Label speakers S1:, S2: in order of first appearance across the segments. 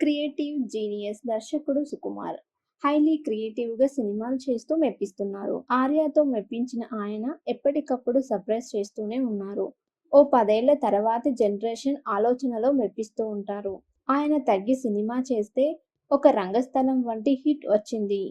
S1: Creative genius దర్శకుడు Sukumar. Highly క్రియేటివ్గా సినిమాలు చేస్తూ మెప్పిస్తున్నారు. ఆర్యాతో మెప్పించిన ఆయన ఎప్పటికప్పుడు సర్ప్రైజ్ చేస్తూనే ఉన్నారు. ఓ పదేళ్ళ తర్వాతి జనరేషన్ ఆలోచనలో మెప్పిస్తూ ఉంటారు. ఆయన తగ్గి సినిమా చేస్తే ఒక రంగస్థలం వంటి హిట్ వచ్చింది.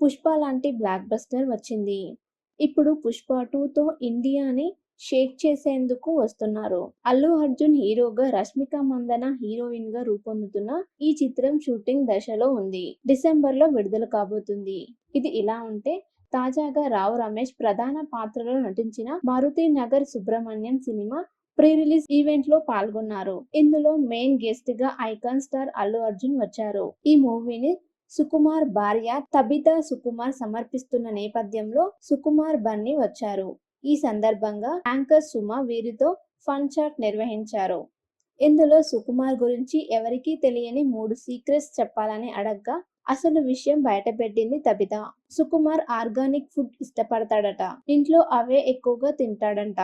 S1: పుష్ప లాంటి బ్లాక్ బస్టర్ వచ్చింది. ఇప్పుడు పుష్ప టూతో ఇండియాని షేక్ చేసేందుకు వస్తున్నారు. అల్లు అర్జున్ హీరోగా రష్మిక మందన హీరోయిన్గా రూపొందుతున్న ఈ చిత్రం షూటింగ్ దశలో ఉంది. డిసెంబర్లో విడుదల కాబోతుంది. ఇది ఇలా ఉంటే తాజాగా రావు రమేష్ ప్రధాన పాత్రలో నటించిన Maruti Nagar Subrahmanyam cinema pre release ఈవెంట్లో పాల్గొన్నారు. ఇందులో మెయిన్ గెస్ట్గా ఐకాన్ స్టార్ అల్లు అర్జున్ వచ్చారు. ఈ మూవీని సుకుమార్ భార్య తబితా సుకుమార్ సమర్పిస్తున్న నేపథ్యంలో సుకుమార్ బన్నీ వచ్చారు. ఈ సందర్భంగా యాంకర్ సుమ వీరితో ఫన్ చాట్ నిర్వహించారు. ఇందులో సుకుమార్ గురించి ఎవరికీ తెలియని మూడు సీక్రెట్స్ చెప్పాలని అడగ్గా అసలు విషయం బయటపెట్టింది తబిత. సుకుమార్ ఆర్గానిక్ ఫుడ్ ఇష్టపడతాడట. ఇంట్లో అవే ఎక్కువగా తింటాడంట.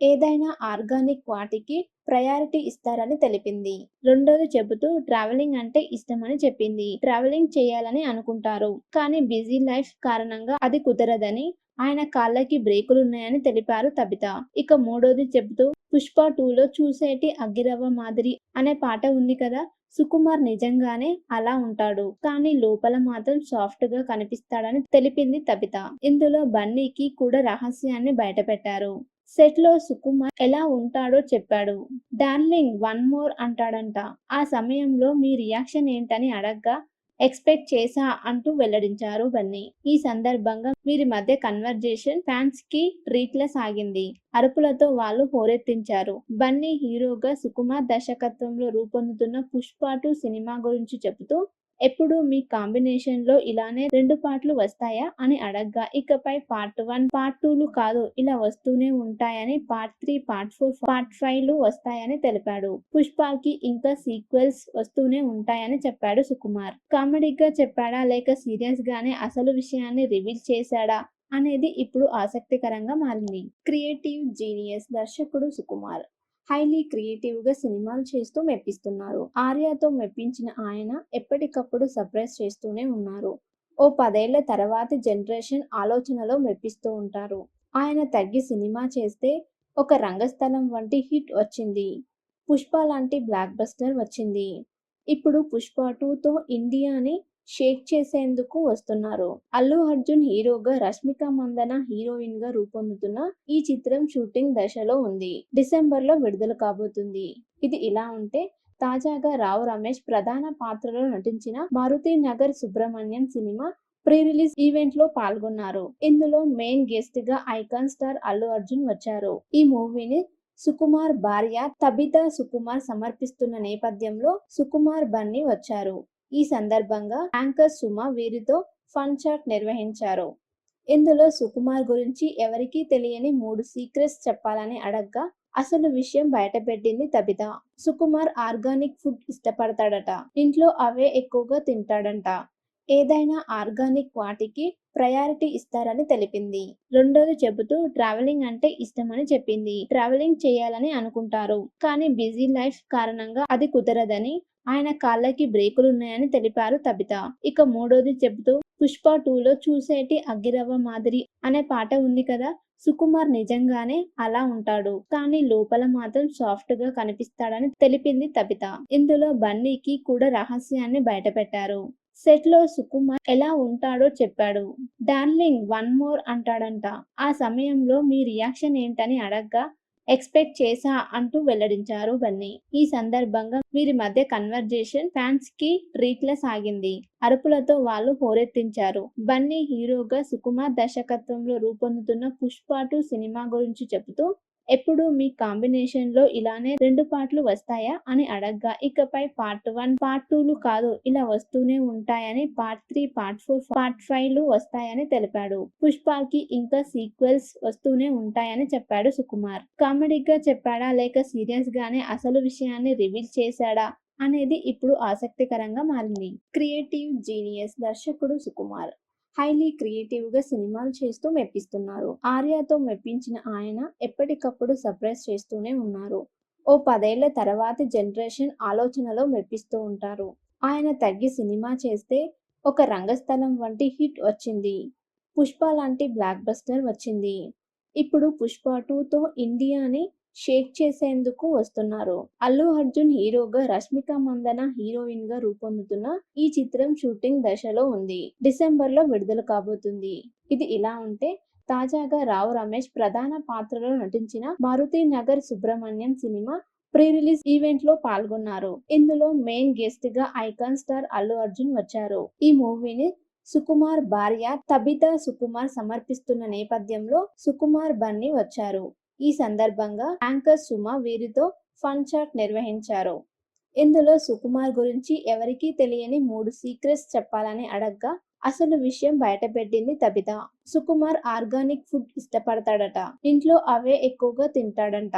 S1: ఏదైనా ఆర్గానిక్ వాటికి ప్రయారిటీ ఇస్తారని తెలిపింది. రెండోది చెబుతూ ట్రావెలింగ్ అంటే ఇష్టమని చెప్పింది. ట్రావెలింగ్ చేయాలని అనుకుంటారు. కానీ బిజీ లైఫ్ కారణంగా అది కుదరదని ఆయన కాళ్ళకి బ్రేకులున్నాయని తెలిపారు తబిత. ఇక మూడోది చెబుతూ పుష్ప టూలో చూసేటి అగ్గిరవ్వ మాదిరి అనే పాట ఉంది కదా సుకుమార్ నిజంగానే అలా ఉంటాడు. కానీ లోపల మాత్రం సాఫ్ట్గా కనిపిస్తాడని తెలిపింది తబిత. ఇందులో బన్నీకి కూడా రహస్యాన్ని బయటపెట్టారు. సెట్లో సుకుమార్ ఎలా ఉంటాడో చెప్పాడు. డార్లింగ్ వన్ మోర్ అంటాడంట. ఆ సమయంలో మీ రియాక్షన్ ఏంటని అడగ్గా ఎక్స్పెక్ట్ చేసా అంటూ వెల్లడించారు బన్నీ. ఈ సందర్భంగా వీరి మధ్య కన్వర్జేషన్ ఫ్యాన్స్కి ట్రీట్ లా సాగింది అరుపులతో వాళ్ళు హోరెత్తించారు. బన్నీ హీరోగా సుకుమార్ దర్శకత్వంలో రూపొందుతున్న పుష్ప టూ సినిమా గురించి చెబుతూ ఎప్పుడు మీ కాంబినేషన్లో ఇలానే రెండు పార్ట్లు వస్తాయా అని అడగ్గా. ఇకపై పార్ట్ వన్ పార్ట్ టూలు కాదు ఇలా వస్తూనే ఉంటాయని part three part four part ఫైవ్లు వస్తాయని తెలిపాడు. పుష్పకి ఇంకా సీక్వెల్స్ వస్తూనే ఉంటాయని చెప్పాడు సుకుమార్. కామెడీగా చెప్పాడా లేక సీరియస్ గానే అసలు విషయాన్ని రివీల్ చేశాడా అనేది ఇప్పుడు ఆసక్తికరంగా మారింది. క్రియేటివ్ జీనియస్ దర్శకుడు సుకుమార్. హైలీ క్రియేటివ్గా సినిమాలు చేస్తూ మెప్పిస్తున్నారు. ఆర్యాతో మెప్పించిన ఆయన ఎప్పటికప్పుడు సర్ప్రైజ్ చేస్తూనే ఉన్నారు. ఓ పదేళ్ళ తర్వాతి జనరేషన్ ఆలోచనలో మెప్పిస్తూ ఉంటారు. ఆయన తగ్గి సినిమా చేస్తే ఒక రంగస్థలం వంటి హిట్ వచ్చింది. పుష్ప లాంటి బ్లాక్ బస్టర్ వచ్చింది. ఇప్పుడు పుష్ప టూతో ఇండియాని షేక్ చేసేందుకు వస్తున్నారు. అల్లు అర్జున్ హీరోగా రష్మిక మందన హీరోయిన్గా రూపొందుతున్న ఈ చిత్రం షూటింగ్ దశలో ఉంది. డిసెంబర్లో విడుదల కాబోతుంది. ఇది ఇలా ఉంటే తాజాగా రావు రమేష్ ప్రధాన పాత్రలో నటించిన Maruti Nagar Subrahmanyam cinema pre release ఈవెంట్లో పాల్గొన్నారు. ఇందులో మెయిన్ గెస్ట్గా ఐకాన్ స్టార్ అల్లు అర్జున్ వచ్చారు. ఈ మూవీని సుకుమార్ భార్య తబితా సుకుమార్ సమర్పిస్తున్న నేపథ్యంలో సుకుమార్ బన్నీ వచ్చారు. ఈ సందర్భంగా యాంకర్ సుమ వీరితో ఫన్ చాట్ నిర్వహించారు. ఇందులో సుకుమార్ గురించి ఎవరికీ తెలియని మూడు సీక్రెట్స్ చెప్పాలని అడగ్గా అసలు విషయం బయటపెట్టింది తబిత. సుకుమార్ ఆర్గానిక్ ఫుడ్ ఇష్టపడతాడట. ఇంట్లో అవే ఎక్కువగా తింటాడంట. ఏదైనా ఆర్గానిక్ వాటికి ప్రయారిటీ ఇస్తారని తెలిపింది. రెండోది చెబుతూ ట్రావెలింగ్ అంటే ఇష్టమని చెప్పింది. ట్రావెలింగ్ చేయాలని అనుకుంటారు. కానీ బిజీ లైఫ్ కారణంగా అది కుదరదని ఆయన కాళ్ళకి బ్రేకులున్నాయని తెలిపారు తబిత. ఇక మూడోది చెబుతూ పుష్ప టూలో చూసేటి అగ్గిరవ్వ మాదిరి అనే పాట ఉంది కదా? సుకుమార్ నిజంగానే అలా ఉంటాడు. కానీ లోపల మాత్రం సాఫ్ట్గా కనిపిస్తాడని తెలిపింది తబిత. ఇందులో బన్నీకి కూడా రహస్యాన్ని బయటపెట్టారు. సెట్లో సుకుమార్ ఎలా ఉంటాడో చెప్పాడు. డార్లింగ్ వన్ మోర్ అంటాడంట. ఆ సమయంలో మీ రియాక్షన్ ఏంటని అడగ్గా ఎక్స్పెక్ట్ చేసా అంటూ వెల్లడించారు బన్నీ. ఈ సందర్భంగా వీరి మధ్య కన్వర్జేషన్ ఫ్యాన్స్కి ట్రీట్ లా సాగింది అరుపులతో వాళ్ళు హోరెత్తించారు. బన్నీ హీరోగా సుకుమార్ దర్శకత్వంలో రూపొందుతున్న పుష్ప టూ సినిమా గురించి చెబుతూ ఎప్పుడు మీ కాంబినేషన్లో ఇలానే రెండు పాటలు వస్తాయా అని అడగ్గా. ఇకపై పార్ట్ వన్ పార్ట్ టూలు కాదు ఇలా వస్తూనే ఉంటాయని part three part four part ఫైవ్లు వస్తాయని తెలిపాడు. పుష్పకి ఇంకా సీక్వెల్స్ వస్తూనే ఉంటాయని చెప్పాడు సుకుమార్. కామెడీగా చెప్పాడా లేక సీరియస్ గానే అసలు విషయాన్ని రివీల్ చేశాడా అనేది ఇప్పుడు ఆసక్తికరంగా మారింది. క్రియేటివ్ జీనియస్ దర్శకుడు సుకుమార్. హైలీ క్రియేటివ్గా సినిమాలు చేస్తూ మెప్పిస్తున్నారు. ఆర్యాతో మెప్పించిన ఆయన ఎప్పటికప్పుడు సర్ప్రైజ్ చేస్తూనే ఉన్నారు. ఓ పదేళ్ళ తర్వాతి జనరేషన్ ఆలోచనలో మెప్పిస్తూ ఉంటారు. ఆయన తగ్గి సినిమా చేస్తే ఒక రంగస్థలం వంటి హిట్ వచ్చింది. పుష్ప లాంటి బ్లాక్ బస్టర్ వచ్చింది. ఇప్పుడు పుష్ప టూతో ఇండియాని షేక్ చేసేందుకు వస్తున్నారు. అల్లు అర్జున్ హీరోగా రష్మిక మందన హీరోయిన్గా రూపొందుతున్న ఈ చిత్రం షూటింగ్ దశలో ఉంది. డిసెంబర్లో విడుదల కాబోతుంది. ఇది ఇలా ఉంటే తాజాగా రావు రమేష్ ప్రధాన పాత్రలో నటించిన Maruti Nagar Subrahmanyam cinema pre release ఈవెంట్లో పాల్గొన్నారు. ఇందులో మెయిన్ గెస్ట్గా ఐకాన్ స్టార్ అల్లు అర్జున్ వచ్చారు. ఈ మూవీని సుకుమార్ భార్య తబితా సుకుమార్ సమర్పిస్తున్న నేపథ్యంలో సుకుమార్ బన్నీ వచ్చారు. ఈ సందర్భంగా యాంకర్ సుమ వీరితో ఫన్ చాట్ నిర్వహించారు. ఇందులో సుకుమార్ గురించి ఎవరికీ తెలియని మూడు సీక్రెట్స్ చెప్పాలని అడగ్గా అసలు విషయం బయటపెట్టింది తబిత. సుకుమార్ ఆర్గానిక్ ఫుడ్ ఇష్టపడతాడట. ఇంట్లో అవే ఎక్కువగా తింటాడంట.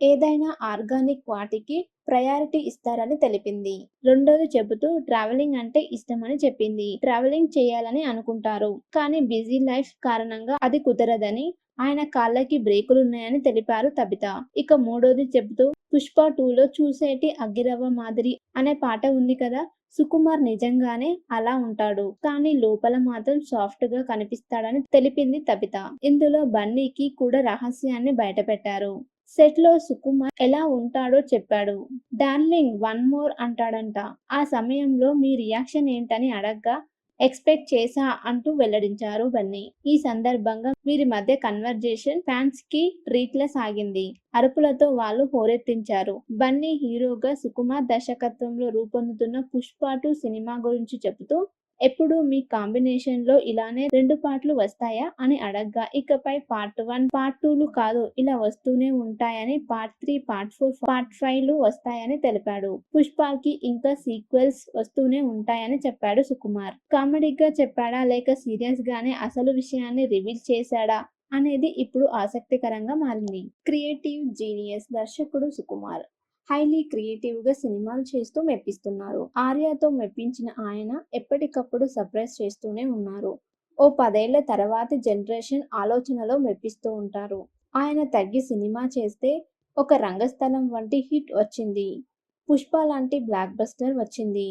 S1: ఏదైనా ఆర్గానిక్ వాటికి ప్రయారిటీ ఇస్తారని తెలిపింది. రెండోది చెబుతూ ట్రావెలింగ్ అంటే ఇష్టమని చెప్పింది. ట్రావెలింగ్ చేయాలని అనుకుంటారు. కానీ బిజీ లైఫ్ కారణంగా అది కుదరదని ఆయన కాళ్ళకి బ్రేకులున్నాయని తెలిపారు తబిత. ఇక మూడోది చెబుతూ పుష్ప టూలో చూసేటి అగ్గిరవ్వ మాదిరి అనే పాట ఉంది కదా? సుకుమార్ నిజంగానే అలా ఉంటాడు. కానీ లోపల మాత్రం సాఫ్ట్గా కనిపిస్తాడని తెలిపింది తబిత. ఇందులో బన్నీకి కూడా రహస్యాన్ని బయటపెట్టారు. సెట్లో సుకుమార్ ఎలా ఉంటాడో చెప్పాడు. డార్లింగ్ వన్ మోర్ అంటాడంట. ఆ సమయంలో మీ రియాక్షన్ ఏంటని అడగ్గా ఎక్స్పెక్ట్ చేసా అంటూ వెల్లడించారు బన్నీ. ఈ సందర్భంగా వీరి మధ్య కన్వర్జేషన్ ఫ్యాన్స్కి ట్రీట్ లా సాగింది. అరుపులతో వాళ్ళు హోరెత్తించారు. బన్నీ హీరోగా సుకుమార్ దర్శకత్వంలో రూపొందుతున్న పుష్ప టూ సినిమా గురించి చెబుతూ ఎప్పుడు మీ కాంబినేషన్లో ఇలానే రెండు పాటలు వస్తాయా అని అడగ్గా. ఇకపై పార్ట్ వన్ పార్ట్ టూలు కాదు ఇలా వస్తూనే ఉంటాయని part three part four part ఫైవ్లు వస్తాయని తెలిపాడు. పుష్పకి ఇంకా సీక్వెల్స్ వస్తూనే ఉంటాయని చెప్పాడు సుకుమార్. కామెడీగా చెప్పాడా లేక సీరియస్ గానే అసలు విషయాన్ని రివీల్ చేశాడా అనేది ఇప్పుడు ఆసక్తికరంగా మారింది. క్రియేటివ్ జీనియస్ దర్శకుడు సుకుమార్. హైలీ క్రియేటివ్గా సినిమాలు చేస్తూ మెప్పిస్తున్నారు. ఆర్యాతో మెప్పించిన ఆయన ఎప్పటికప్పుడు సర్ప్రైజ్ చేస్తూనే ఉన్నారు. ఓ పదేళ్ళ తర్వాతి జనరేషన్ ఆలోచనలో మెప్పిస్తూ ఉంటారు. ఆయన తగ్గి సినిమా చేస్తే ఒక రంగస్థలం వంటి హిట్ వచ్చింది. పుష్ప లాంటి బ్లాక్ బస్టర్ వచ్చింది.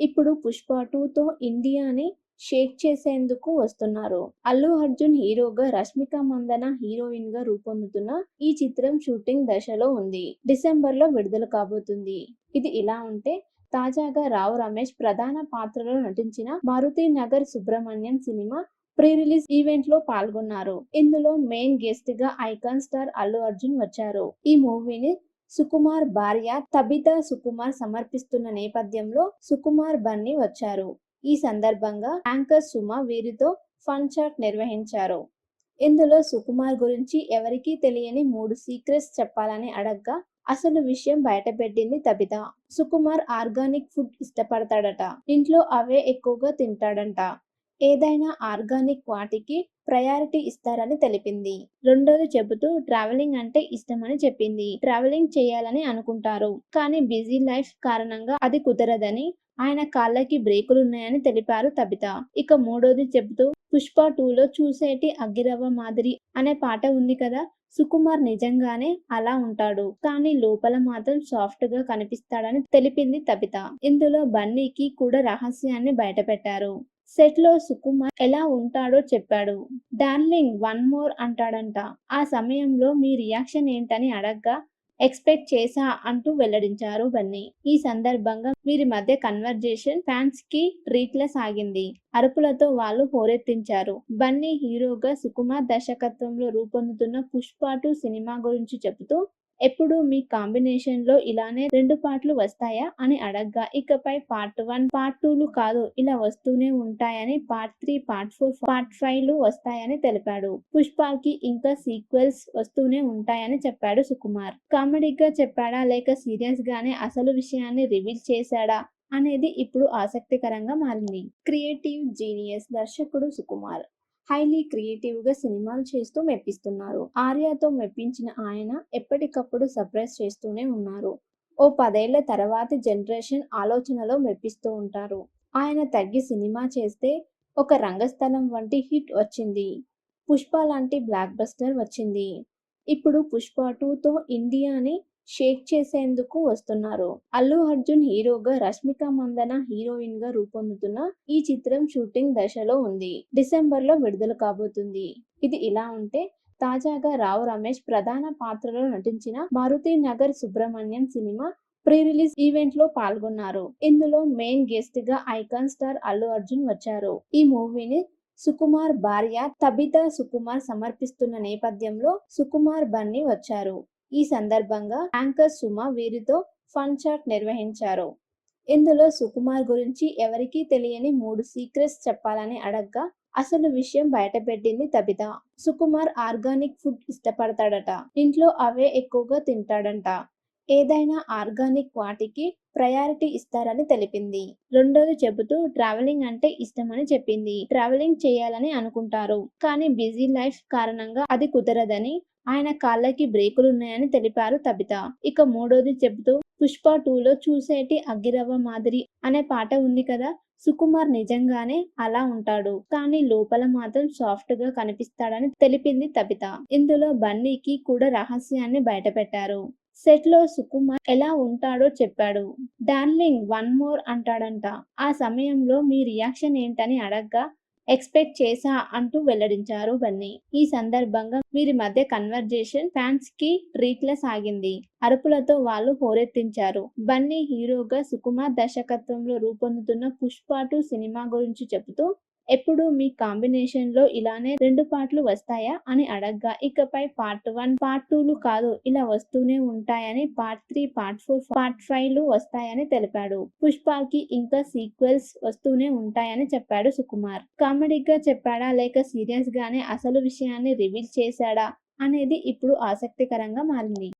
S1: ఇప్పుడు పుష్ప టూతో ఇండియాని షేక్ చేసేందుకు వస్తున్నారు. అల్లు అర్జున్ హీరోగా రష్మిక మందన హీరోయిన్గా రూపొందుతున్న ఈ చిత్రం షూటింగ్ దశలో ఉంది. డిసెంబర్లో విడుదల కాబోతుంది. ఇది ఇలా ఉంటే తాజాగా రావు రమేష్ ప్రధాన పాత్రలో నటించిన Maruti Nagar Subrahmanyam cinema pre release ఈవెంట్లో పాల్గొన్నారు. ఇందులో మెయిన్ గెస్ట్గా ఐకాన్ స్టార్ అల్లు అర్జున్ వచ్చారు. ఈ మూవీని సుకుమార్ భార్య తబితా సుకుమార్ సమర్పిస్తున్న నేపథ్యంలో సుకుమార్ బన్నీ వచ్చారు. ఈ సందర్భంగా యాంకర్ సుమ వీరితో ఫన్ చాట్ నిర్వహించారు. ఇందులో సుకుమార్ గురించి ఎవరికీ తెలియని మూడు సీక్రెట్స్ చెప్పాలని అడగ్గా అసలు విషయం బయటపెట్టింది తబిత. సుకుమార్ ఆర్గానిక్ ఫుడ్ ఇష్టపడతాడట. ఇంట్లో అవే ఎక్కువగా తింటాడంట. ఏదైనా ఆర్గానిక్ వాటికి ప్రయారిటీ ఇస్తారని తెలిపింది. రెండోది చెబుతూ ట్రావెలింగ్ అంటే ఇష్టమని చెప్పింది. ట్రావెలింగ్ చేయాలని అనుకుంటారు. కానీ బిజీ లైఫ్ కారణంగా అది కుదరదని ఆయన కాళ్ళకి బ్రేకులు ఉన్నాయని తెలిపారు తబిత. ఇక మూడోది చెబుతూ పుష్ప టూలో చూసేటి అగ్గిరవ్వ మాదిరి అనే పాట ఉంది కదా సుకుమార్ నిజంగానే అలా ఉంటాడు. కానీ లోపల మాత్రం సాఫ్ట్గా కనిపిస్తాడని తెలిపింది తబిత. ఇందులో బన్నీకి కూడా రహస్యాన్ని బయటపెట్టారు. సెట్లో సుకుమార్ ఎలా ఉంటాడో చెప్పాడు. డార్లింగ్ వన్ మోర్ అంటాడంట. ఆ సమయంలో మీ రియాక్షన్ ఏంటని అడగ్గా ఎక్స్పెక్ట్ చేసా అంటూ వెల్లడించారు బన్నీ. ఈ సందర్భంగా వీరి మధ్య కన్వర్జేషన్ ఫ్యాన్స్కి ట్రీట్ లా సాగింది అరుపులతో వాళ్ళు హోరెత్తించారు. బన్నీ హీరోగా సుకుమార్ దర్శకత్వంలో రూపొందుతున్న పుష్ప టూ సినిమా గురించి చెబుతూ ఎప్పుడు మీ కాంబినేషన్లో ఇలానే రెండు పార్ట్లు వస్తాయా అని అడగ్గా. ఇకపై పార్ట్ వన్ పార్ట్ టూలు కాదు ఇలా వస్తూనే ఉంటాయని part three part four part ఫైవ్లు వస్తాయని తెలిపాడు. పుష్పకి ఇంకా సీక్వెల్స్ వస్తూనే ఉంటాయని చెప్పాడు సుకుమార్. కామెడీగా చెప్పాడా లేక సీరియస్ గానే అసలు విషయాన్ని రివీల్ చేశాడా అనేది ఇప్పుడు ఆసక్తికరంగా మారింది. క్రియేటివ్ జీనియస్ దర్శకుడు సుకుమార్. హైలీ క్రియేటివ్గా సినిమాలు చేస్తూ మెప్పిస్తున్నారు. ఆర్యాతో మెప్పించిన ఆయన ఎప్పటికప్పుడు సర్ప్రైజ్ చేస్తూనే ఉన్నారు. ఓ పదేళ్ళ తర్వాతి జనరేషన్ ఆలోచనలో మెప్పిస్తూ ఉంటారు. ఆయన తగ్గి సినిమా చేస్తే ఒక రంగస్థలం వంటి హిట్ వచ్చింది. పుష్ప లాంటి బ్లాక్ బస్టర్ వచ్చింది. ఇప్పుడు పుష్ప టూతో ఇండియాని షేక్ చేసేందుకు వస్తున్నారు. అల్లు అర్జున్ హీరోగా రష్మిక మందన హీరోయిన్గా రూపొందుతున్న ఈ చిత్రం షూటింగ్ దశలో ఉంది. డిసెంబర్లో విడుదల కాబోతుంది. ఇది ఇలా ఉంటే తాజాగా రావు రమేష్ ప్రధాన పాత్రలో నటించిన Maruti Nagar Subrahmanyam cinema pre release ఈవెంట్లో పాల్గొన్నారు. ఇందులో మెయిన్ గెస్ట్గా ఐకాన్ స్టార్ అల్లు అర్జున్ వచ్చారు. ఈ మూవీని సుకుమార్ భార్య తబితా సుకుమార్ సమర్పిస్తున్న నేపథ్యంలో సుకుమార్ బన్నీ వచ్చారు. ఈ సందర్భంగా యాంకర్ సుమ వీరితో ఫన్ చాట్ నిర్వహించారు. ఇందులో సుకుమార్ గురించి ఎవరికీ తెలియని మూడు సీక్రెట్స్ చెప్పాలని అడగ్గా అసలు విషయం బయటపెట్టింది తబిత. సుకుమార్ ఆర్గానిక్ ఫుడ్ ఇష్టపడతాడట. ఇంట్లో అవే ఎక్కువగా తింటాడంట. ఏదైనా ఆర్గానిక్ వాటికి ప్రయారిటీ ఇస్తారని తెలిపింది. రెండోది చెబుతూ ట్రావెలింగ్ అంటే ఇష్టమని చెప్పింది. ట్రావెలింగ్ చేయాలని అనుకుంటారు. కానీ బిజీ లైఫ్ కారణంగా అది కుదరదని ఆయన కాళ్ళకి బ్రేకులున్నాయని తెలిపారు తబిత. ఇక మూడోది చెబుతూ పుష్ప టూలో చూసేటి అగ్గిరవ్వ మాదిరి అనే పాట ఉంది కదా సుకుమార్ నిజంగానే అలా ఉంటాడు. కానీ లోపల మాత్రం సాఫ్ట్గా కనిపిస్తాడని తెలిపింది తబిత. ఇందులో బన్నీకి కూడా రహస్యాన్ని బయటపెట్టారు. సెట్లో సుకుమార్ ఎలా ఉంటాడో చెప్పాడు. డార్లింగ్ వన్ మోర్ అంటాడంట. ఆ సమయంలో మీ రియాక్షన్ ఏంటని అడగ్గా ఎక్స్పెక్ట్ చేసా అంటూ వెల్లడించారు బన్నీ. ఈ సందర్భంగా వీరి మధ్య కన్వర్జేషన్ ఫ్యాన్స్కి ట్రీట్ లా సాగింది అరుపులతో వాళ్ళు హోరెత్తించారు. బన్నీ హీరోగా సుకుమార్ దర్శకత్వంలో రూపొందుతున్న పుష్ప టూ సినిమా గురించి చెబుతూ ఎప్పుడు మీ కాంబినేషన్లో ఇలానే రెండు పార్ట్లు వస్తాయా అని అడగ్గా. ఇకపై పార్ట్ వన్ పార్ట్ టూలు కాదు ఇలా వస్తూనే ఉంటాయని part three part four part ఫైవ్లు వస్తాయని తెలిపాడు. పుష్పకి ఇంకా సీక్వెల్స్ వస్తూనే ఉంటాయని చెప్పాడు సుకుమార్. కామెడీగా చెప్పాడా లేక సీరియస్ గానే అసలు విషయాన్ని రివీల్ చేశాడా అనేది ఇప్పుడు ఆసక్తికరంగా మారింది.